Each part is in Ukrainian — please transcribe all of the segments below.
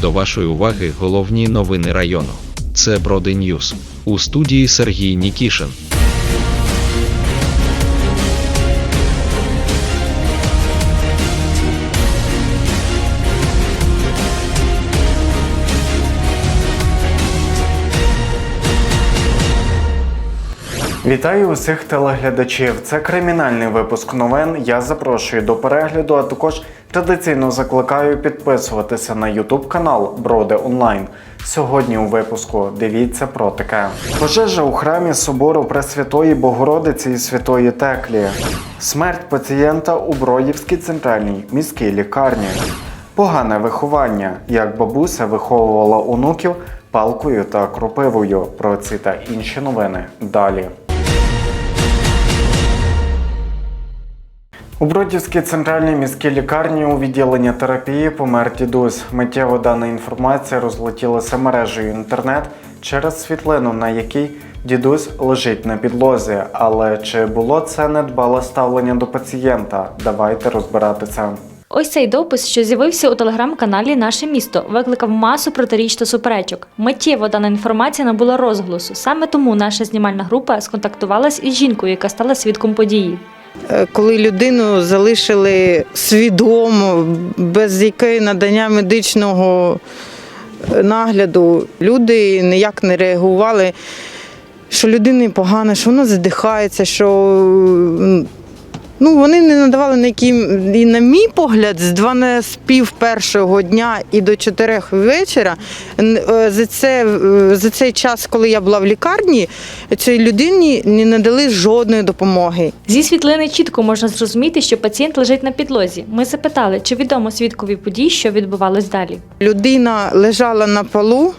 До вашої уваги головні новини району. Це Броди Ньюс. У студії Сергій Нікішин. Вітаю усіх телеглядачів. Це кримінальний випуск новин. Я запрошую до перегляду, а також традиційно закликаю підписуватися на YouTube канал Броди Онлайн. Сьогодні у випуску дивіться про таке. Пожежа у храмі собору Пресвятої Богородиці і Святої Теклі. Смерть пацієнта у Бродівській центральній міській лікарні. Погане виховання, як бабуся виховувала онуків палкою та кропивою. Про ці та інші новини далі. У Бродівській центральній міській лікарні у відділенні терапії помер дідусь. Миттєво дана інформація розлетілася мережею інтернет через світлину, на якій дідусь лежить на підлозі. Але чи було це недбале ставлення до пацієнта? Давайте розбиратися. Ось цей допис, що з'явився у телеграм-каналі Наше місто, викликав масу протиріч та суперечок. Миттєво дана інформація набула розголосу. Саме тому наша знімальна група сконтактувалась із жінкою, яка стала свідком події. Е, коли людину залишили свідомо, без якої надання медичного е, нагляду, люди ніяк не реагували, що людині погано, що вона задихається, що ну, вони не надавали ніякі, і на мій погляд, з 12 пів першого дня і до 4 вечора, е, за, це, е, за цей час, коли я була в лікарні, цій людині не надали жодної допомоги. Зі світлини чітко можна зрозуміти, що пацієнт лежить на підлозі. Ми запитали, чи відомо свідкові подій, що відбувалось далі. Людина лежала на полу,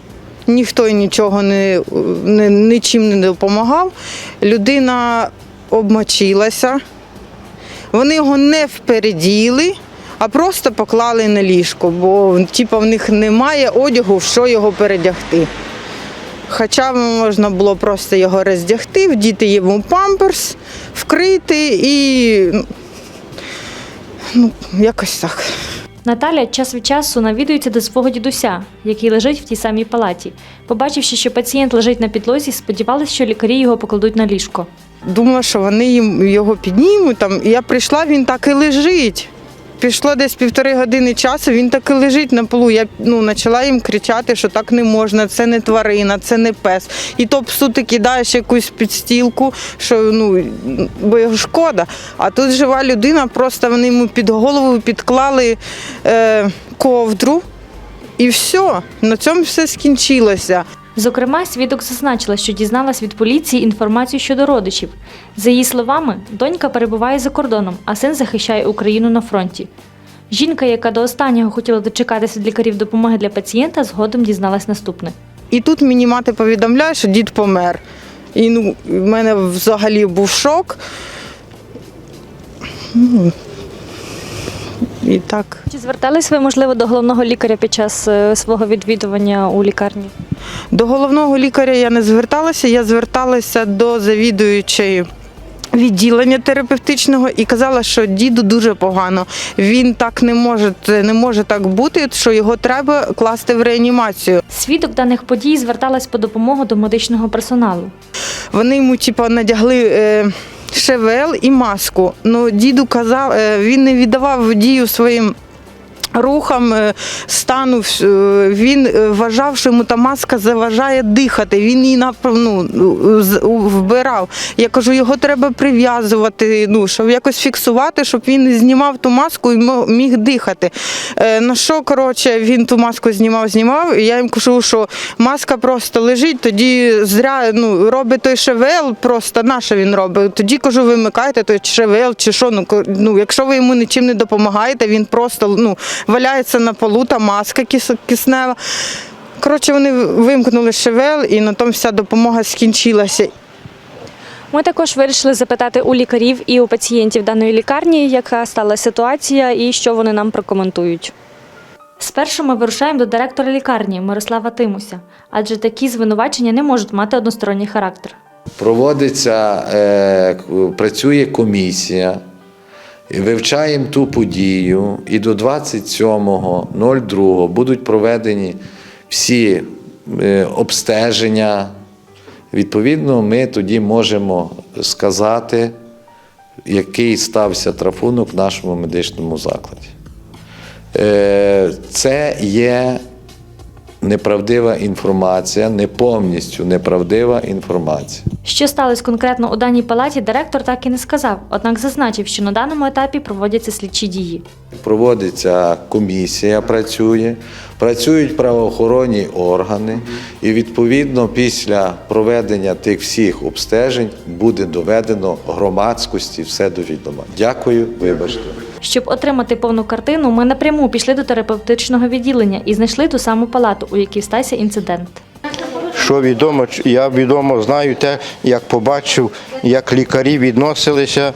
ніхто їй нічого не, не, нічим не допомагав. Людина обмочилася. Вони його не впереділи, а просто поклали на ліжко, бо типу, в них немає одягу, в що його передягти. Хоча можна було просто його роздягти, вдіти йому памперс, вкрити і ну, якось так. Наталя час від часу навідується до свого дідуся, який лежить в тій самій палаті. Побачивши, що пацієнт лежить на підлозі, сподівалися, що лікарі його покладуть на ліжко. Думала, що вони їм його піднімуть. Там. Я прийшла, він так і лежить. Пішло десь півтори години часу, він так і лежить на полу. Я ну, почала їм кричати, що так не можна, це не тварина, це не пес. І то псу ти кидаєш якусь підстілку, що ну, бо його шкода. А тут жива людина, просто вони йому під голову підклали е, ковдру і все. На цьому все скінчилося. Зокрема, свідок зазначила, що дізналась від поліції інформацію щодо родичів. За її словами, донька перебуває за кордоном, а син захищає Україну на фронті. Жінка, яка до останнього хотіла дочекатися від лікарів допомоги для пацієнта, згодом дізналась наступне. І тут мені мати повідомляє, що дід помер. І ну, в мене взагалі був шок. І так. Чи звертались ви, можливо, до головного лікаря під час е, свого відвідування у лікарні? До головного лікаря я не зверталася, я зверталася до завідуючої. Відділення терапевтичного і казала, що діду дуже погано. Він так не може, не може так бути, що його треба класти в реанімацію. Свідок даних подій зверталась по допомогу до медичного персоналу. Вони йому типу, надягли е, шевел і маску. Ну, діду казав, е, він не віддавав водію своїм. Рухам е, стану е, він е, вважав, що йому та маска заважає дихати. Він її ну, вбирав. Я кажу, його треба прив'язувати, ну, щоб якось фіксувати, щоб він знімав ту маску і міг дихати. На що, коротше, він ту маску знімав, знімав, і я їм кажу, що маска просто лежить, тоді зря ну, робить той шевел, просто на що він робить. Тоді кажу, вимикайте той шевел чи що. Ну, ну, якщо ви йому нічим не допомагаєте, він просто ну, валяється на полу, та маска кис- киснева. Коротше, вони вимкнули шевел, і на тому вся допомога скінчилася. Ми також вирішили запитати у лікарів і у пацієнтів даної лікарні, яка стала ситуація і що вони нам прокоментують. Спершу ми вирушаємо до директора лікарні Мирослава Тимуся, адже такі звинувачення не можуть мати односторонній характер. Проводиться, е, працює комісія, Вивчаємо ту подію, і до 27.02 будуть проведені всі е, обстеження. Відповідно, ми тоді можемо сказати, який стався трафунок в нашому медичному закладі. Е, Це є неправдива інформація, не повністю неправдива інформація. Що сталося конкретно у даній палаті, директор так і не сказав, однак зазначив, що на даному етапі проводяться слідчі дії. Проводиться комісія, працює, працюють правоохоронні органи, і відповідно після проведення тих всіх обстежень буде доведено громадськості все до відома. Дякую, вибачте. Щоб отримати повну картину, ми напряму пішли до терапевтичного відділення і знайшли ту саму палату, у якій стався інцидент. Що відомо, я відомо знаю те, як побачив, як лікарі відносилися,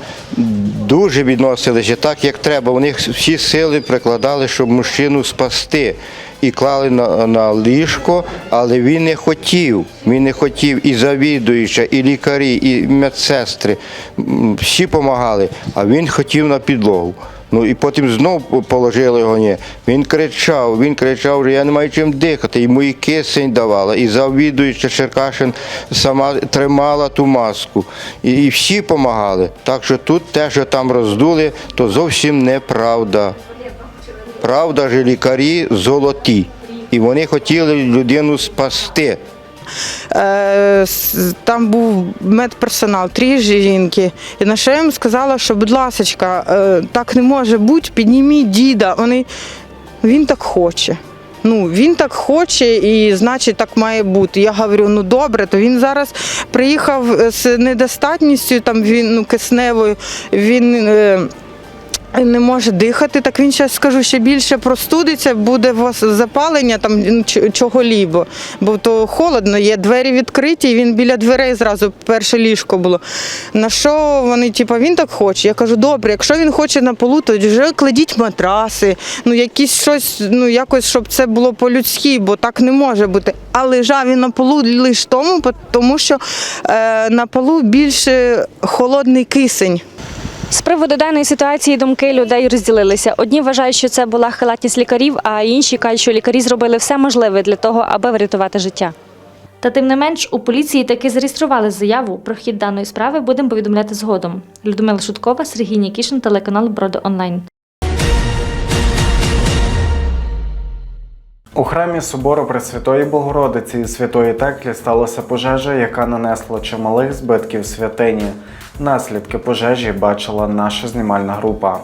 дуже відносилися так, як треба. Вони всі сили прикладали, щоб мужчину спасти. І клали на, на ліжко, але він не хотів. Він не хотів і завідуюча, і лікарі, і медсестри. Всі допомагали, а він хотів на підлогу. Ну і потім знов положили його. Він кричав, він кричав, що я не маю чим дихати. Йому і кисень давала, і завідуюча Черкашин сама тримала ту маску. І, і всі допомагали. Так що тут те, що там роздули, то зовсім неправда. Правда ж лікарі золоті. І вони хотіли людину спасти. Е, там був медперсонал, три жінки. І на я їм сказала, що, будь ласка, е, так не може бути, підніміть діда. Вони, він так хоче. Ну, він так хоче і значить так має бути. Я говорю, ну добре, то він зараз приїхав е, з недостатністю, там він ну, кисневою, він. Не може дихати, так він зараз скажу ще більше простудиться, буде вас запалення там чого-лібо. Бо то холодно, є двері відкриті, і він біля дверей зразу перше ліжко було. На що вони, типу, він так хоче. Я кажу, добре, якщо він хоче на полу, то вже кладіть матраси, ну якісь щось, ну якось, щоб це було по-людськи, бо так не може бути. А лежав він на полу лише тому, тому що е, на полу більше холодний кисень. З приводу даної ситуації думки людей розділилися. Одні вважають, що це була халатність лікарів, а інші кажуть, що лікарі зробили все можливе для того, аби врятувати життя. Та тим не менш, у поліції таки зареєстрували заяву. Про хід даної справи будемо повідомляти згодом. Людмила Шуткова, Сергій Нікішин, телеканал Броди Онлайн. У храмі собору Пресвятої Богородиці і Святої Теклі сталася пожежа, яка нанесла чималих збитків святині. Наслідки пожежі бачила наша знімальна група.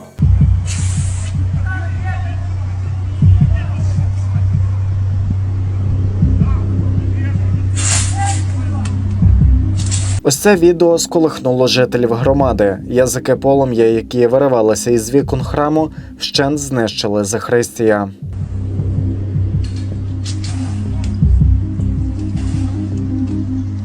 Ось це відео сколихнуло жителів громади. Язики полум'я, які виривалися із вікон храму, вщент знищили Захристія.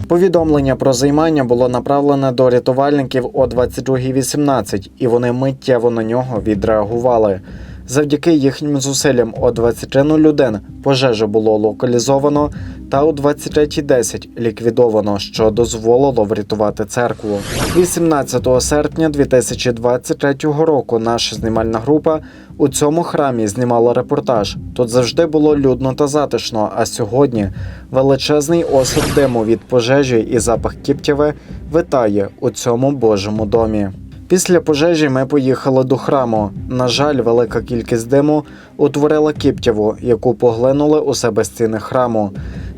Повідомлення про займання було направлене до рятувальників о 22.18, і вони миттєво на нього відреагували. Завдяки їхнім зусиллям о 23.01 пожежу було локалізовано та о 23.10 ліквідовано, що дозволило врятувати церкву. 18 серпня 2023 року наша знімальна група у цьому храмі знімала репортаж. Тут завжди було людно та затишно. А сьогодні величезний осад диму від пожежі і запах кіптєви витає у цьому божому домі. Після пожежі ми поїхали до храму. На жаль, велика кількість диму утворила кіптєву, яку поглинули у себе стіни храму.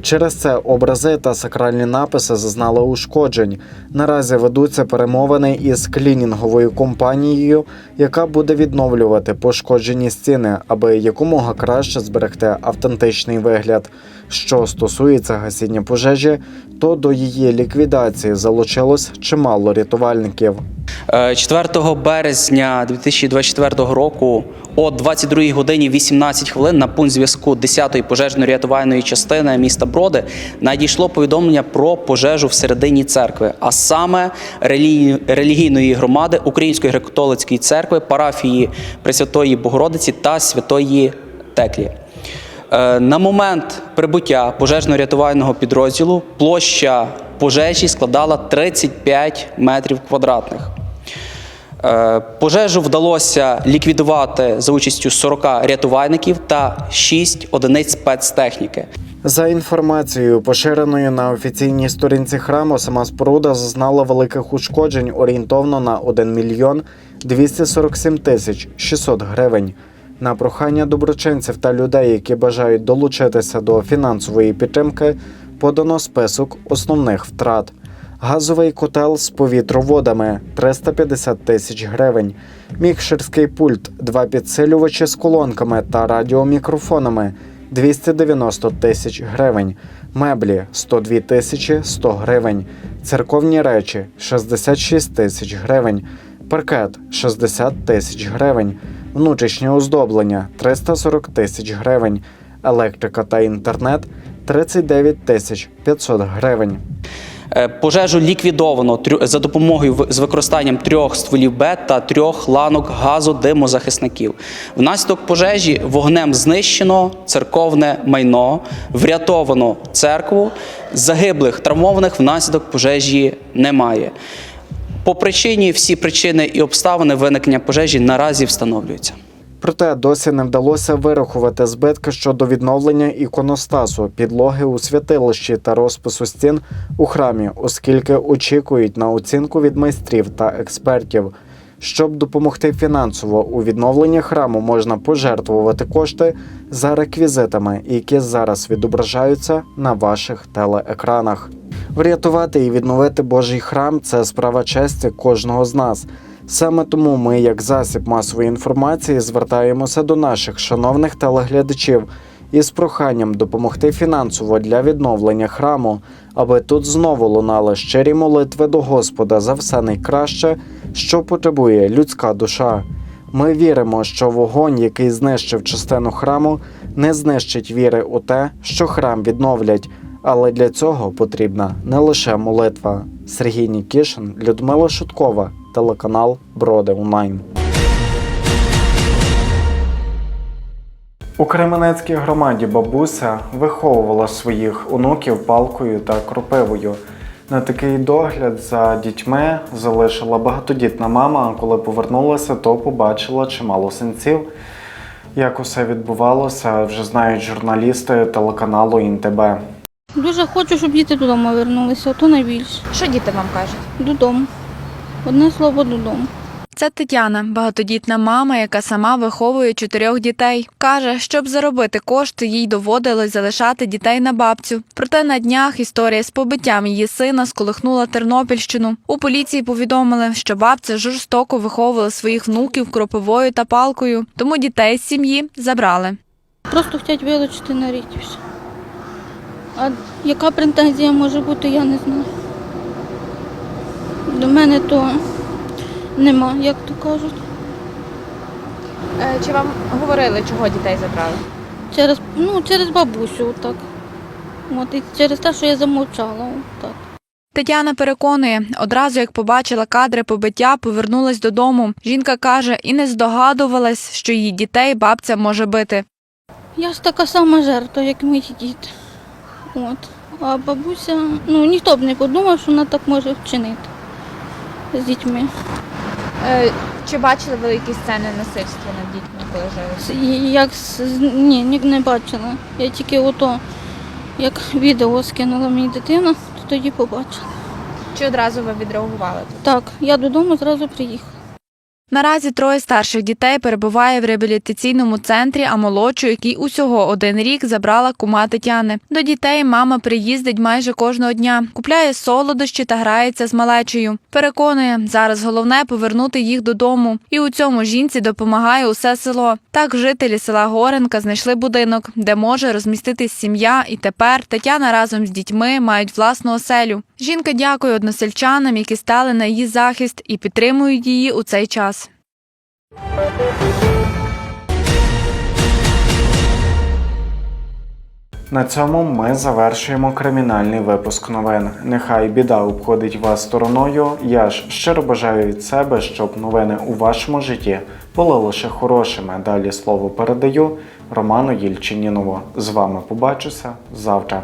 Через це образи та сакральні написи зазнали ушкоджень. Наразі ведуться перемовини із клінінговою компанією, яка буде відновлювати пошкоджені стіни, аби якомога краще зберегти автентичний вигляд. Що стосується гасіння пожежі, то до її ліквідації залучилось чимало рятувальників. Е, 4 березня 2024 року о 22 годині 18 хвилин на пункт зв'язку 10-ї пожежно-рятувальної частини міста Броди надійшло повідомлення про пожежу всередині церкви, а саме релі- релігійної громади Української греко-католицької церкви, парафії Пресвятої Богородиці та Святої Теклі. Е, На момент прибуття пожежно-рятувального підрозділу площа пожежі складала 35 метрів квадратних. Е, Пожежу вдалося ліквідувати за участю 40 рятувальників та 6 одиниць спецтехніки. За інформацією, поширеною на офіційній сторінці храму, сама споруда зазнала великих ушкоджень орієнтовно на 1 мільйон 247 тисяч 600 гривень. На прохання доброчинців та людей, які бажають долучитися до фінансової підтримки, подано список основних втрат. Газовий котел з повітроводами 350 тисяч гривень, мікшерський пульт, два підсилювачі з колонками та радіомікрофонами 290 тисяч гривень, меблі 102 тисячі 100 гривень, церковні речі 66 тисяч гривень, паркет 60 тисяч гривень, внутрішнє оздоблення 340 тисяч гривень, електрика та інтернет 39 тисяч 500 гривень. Е, Пожежу ліквідовано за допомогою з використанням трьох стволів Б та трьох ланок газодимозахисників. Внаслідок пожежі вогнем знищено церковне майно, врятовано церкву. Загиблих травмованих внаслідок пожежі немає. По причині всі причини і обставини виникнення пожежі наразі встановлюються. Проте досі не вдалося вирахувати збитки щодо відновлення іконостасу, підлоги у святилищі та розпису стін у храмі, оскільки очікують на оцінку від майстрів та експертів. Щоб допомогти фінансово у відновленні храму, можна пожертвувати кошти за реквізитами, які зараз відображаються на ваших телеекранах. Врятувати і відновити Божий храм це справа честі кожного з нас. Саме тому ми, як засіб масової інформації, звертаємося до наших шановних телеглядачів із проханням допомогти фінансово для відновлення храму, аби тут знову лунали щирі молитви до Господа за все найкраще, що потребує людська душа. Ми віримо, що вогонь, який знищив частину храму, не знищить віри у те, що храм відновлять. Але для цього потрібна не лише молитва. Сергій Нікішин, Людмила Шуткова, телеканал Броди Онлайн. У Кременецькій громаді бабуся виховувала своїх онуків палкою та кропивою. На такий догляд за дітьми залишила багатодітна мама, а коли повернулася, то побачила чимало синців. Як усе відбувалося, вже знають журналісти телеканалу ІНТБ. Дуже хочу, щоб діти додому вернулися, то найбільше. Що діти вам кажуть? Додому. Одне слово додому. Це Тетяна, багатодітна мама, яка сама виховує чотирьох дітей. Каже, щоб заробити кошти, їй доводилось залишати дітей на бабцю. Проте на днях історія з побиттям її сина сколихнула Тернопільщину. У поліції повідомили, що бабця жорстоко виховувала своїх внуків кропивою та палкою, тому дітей з сім'ї забрали. Просто хочуть вилучити на рік. А яка претензія може бути, я не знаю. До мене то нема, як то кажуть. Е, Чи вам говорили, чого дітей забрали? Через, ну, через бабусю, так. От, і через те, що я замовчала. Так. Тетяна переконує, одразу як побачила кадри побиття, повернулась додому. Жінка каже, і не здогадувалась, що її дітей бабця може бити. Я ж така сама жертва, як мої діти. От. А бабуся, ну ніхто б не подумав, що вона так може вчинити з дітьми. Е, Чи бачили великі сцени насильства над дітьми, коли жили? Як ні, ні, не бачила. Я тільки ото, як відео скинула мені дитина, то тоді побачила. Чи одразу ви відреагували? Так, я додому зразу приїхала. Наразі троє старших дітей перебуває в реабілітаційному центрі, а молодшу, який усього один рік забрала кума Тетяни. До дітей мама приїздить майже кожного дня, купляє солодощі та грається з малечею. Переконує, зараз головне повернути їх додому. І у цьому жінці допомагає усе село. Так жителі села Горенка знайшли будинок, де може розміститись сім'я, і тепер Тетяна разом з дітьми мають власну оселю. Жінка дякує односельчанам, які стали на її захист і підтримують її у цей час. На цьому ми завершуємо кримінальний випуск новин. Нехай біда обходить вас стороною. Я ж щиро бажаю від себе, щоб новини у вашому житті були лише хорошими. Далі слово передаю Роману Єльчинінову. З вами побачуся завтра.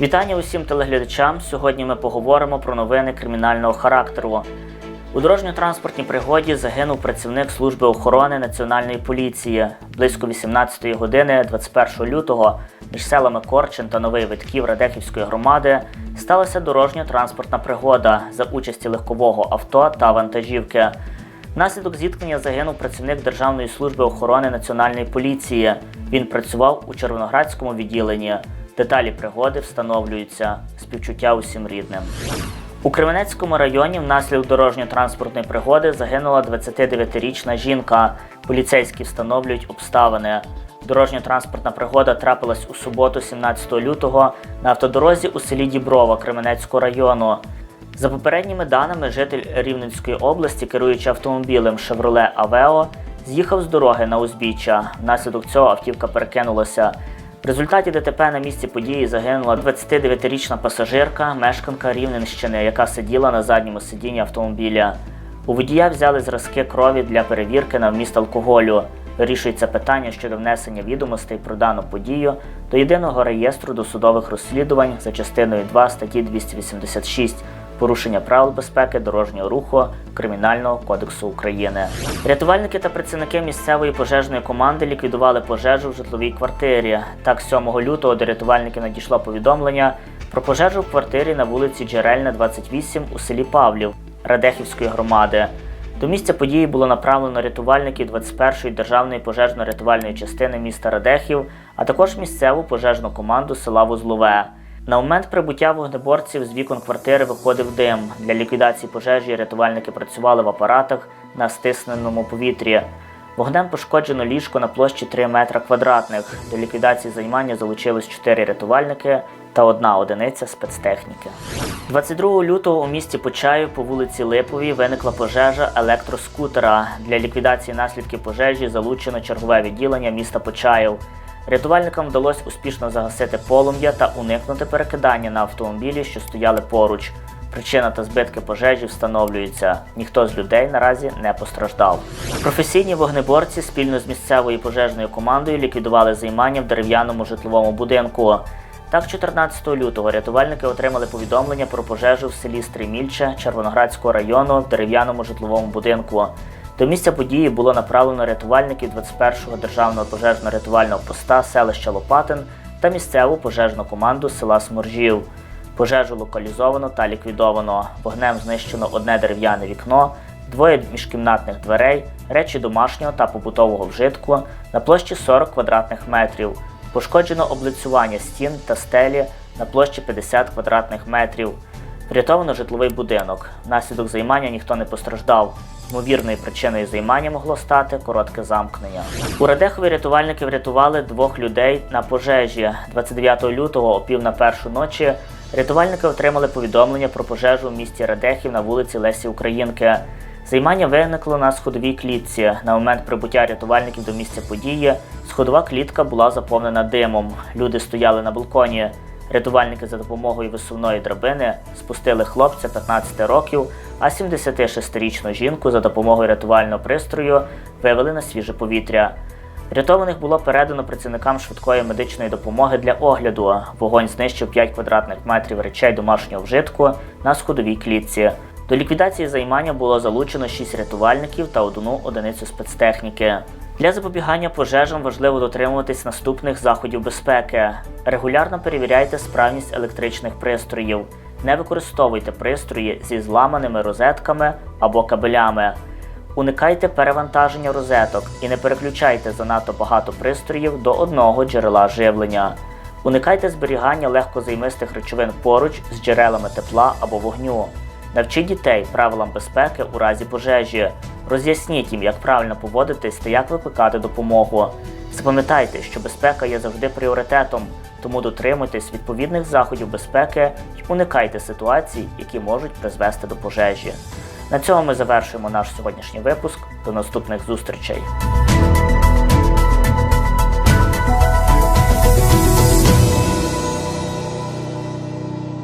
Вітання усім телеглядачам. Сьогодні ми поговоримо про новини кримінального характеру. У дорожньо-транспортній пригоді загинув працівник служби охорони Національної поліції. Близько 18-ї години 21 лютого між селами Корчин та Новий Витків Радехівської громади сталася дорожньо-транспортна пригода за участі легкового авто та вантажівки. Внаслідок зіткнення загинув працівник Державної служби охорони Національної поліції. Він працював у Червоноградському відділенні. Деталі пригоди встановлюються. Співчуття усім рідним. У Кременецькому районі внаслідок дорожньо-транспортної пригоди загинула 29-річна жінка. Поліцейські встановлюють обставини. Дорожньо-транспортна пригода трапилась у суботу, 17 лютого, на автодорозі у селі Діброва Кременецького району. За попередніми даними, житель Рівненської області, керуючи автомобілем Chevrolet Aveo, з'їхав з дороги на узбіччя. Внаслідок цього автівка перекинулася. В результаті ДТП на місці події загинула 29-річна пасажирка, мешканка Рівненщини, яка сиділа на задньому сидінні автомобіля. У водія взяли зразки крові для перевірки на вміст алкоголю. Вирішується питання щодо внесення відомостей про дану подію до єдиного реєстру досудових розслідувань за частиною 2 статті 286 порушення правил безпеки дорожнього руху Кримінального кодексу України. Рятувальники та працівники місцевої пожежної команди ліквідували пожежу в житловій квартирі. Так, 7 лютого до рятувальників надійшло повідомлення про пожежу в квартирі на вулиці Джерельна, 28 у селі Павлів Радехівської громади. До місця події було направлено рятувальників 21-ї державної пожежно-рятувальної частини міста Радехів, а також місцеву пожежну команду села Вузлове. На момент прибуття вогнеборців з вікон квартири виходив дим. Для ліквідації пожежі рятувальники працювали в апаратах на стисненому повітрі. Вогнем пошкоджено ліжко на площі 3 метра квадратних. До ліквідації займання залучилось 4 рятувальники та одна одиниця спецтехніки. 22 лютого у місті Почаїв по вулиці Липовій виникла пожежа електроскутера. Для ліквідації наслідків пожежі залучено чергове відділення міста Почаїв. Рятувальникам вдалося успішно загасити полум'я та уникнути перекидання на автомобілі, що стояли поруч. Причина та збитки пожежі встановлюються. Ніхто з людей наразі не постраждав. Професійні вогнеборці спільно з місцевою пожежною командою ліквідували займання в дерев'яному житловому будинку. Так, 14 лютого рятувальники отримали повідомлення про пожежу в селі Стримільче Червоноградського району в дерев'яному житловому будинку. До місця події було направлено рятувальників 21-го державного пожежно-рятувального поста селища Лопатин та місцеву пожежну команду села Сморжів. Пожежу локалізовано та ліквідовано. Вогнем знищено одне дерев'яне вікно, двоє міжкімнатних дверей, речі домашнього та побутового вжитку на площі 40 квадратних метрів. Пошкоджено облицювання стін та стелі на площі 50 квадратних метрів. Врятовано житловий будинок. Внаслідок займання ніхто не постраждав. Ймовірною причиною займання могло стати коротке замкнення. У Радехові рятувальники врятували двох людей на пожежі. 29 лютого, о пів на першу ночі, рятувальники отримали повідомлення про пожежу в місті Радехів на вулиці Лесі Українки. Займання виникло на сходовій клітці. На момент прибуття рятувальників до місця події сходова клітка була заповнена димом. Люди стояли на балконі. Рятувальники за допомогою висувної драбини спустили хлопця 15 років, а 76-річну жінку за допомогою рятувального пристрою вивели на свіже повітря. Врятованих було передано працівникам швидкої медичної допомоги для огляду. Вогонь знищив 5 квадратних метрів речей домашнього вжитку на сходовій клітці. До ліквідації займання було залучено 6 рятувальників та одну одиницю спецтехніки. Для запобігання пожежам важливо дотримуватись наступних заходів безпеки. Регулярно перевіряйте справність електричних пристроїв. Не використовуйте пристрої зі зламаними розетками або кабелями. Уникайте перевантаження розеток і не переключайте занадто багато пристроїв до одного джерела живлення. Уникайте зберігання легкозаймистих речовин поруч з джерелами тепла або вогню. Навчіть дітей правилам безпеки у разі пожежі. Роз'ясніть їм, як правильно поводитись та як викликати допомогу. Запам'ятайте, що безпека є завжди пріоритетом, тому дотримуйтесь відповідних заходів безпеки і уникайте ситуацій, які можуть призвести до пожежі. На цьому ми завершуємо наш сьогоднішній випуск. До наступних зустрічей.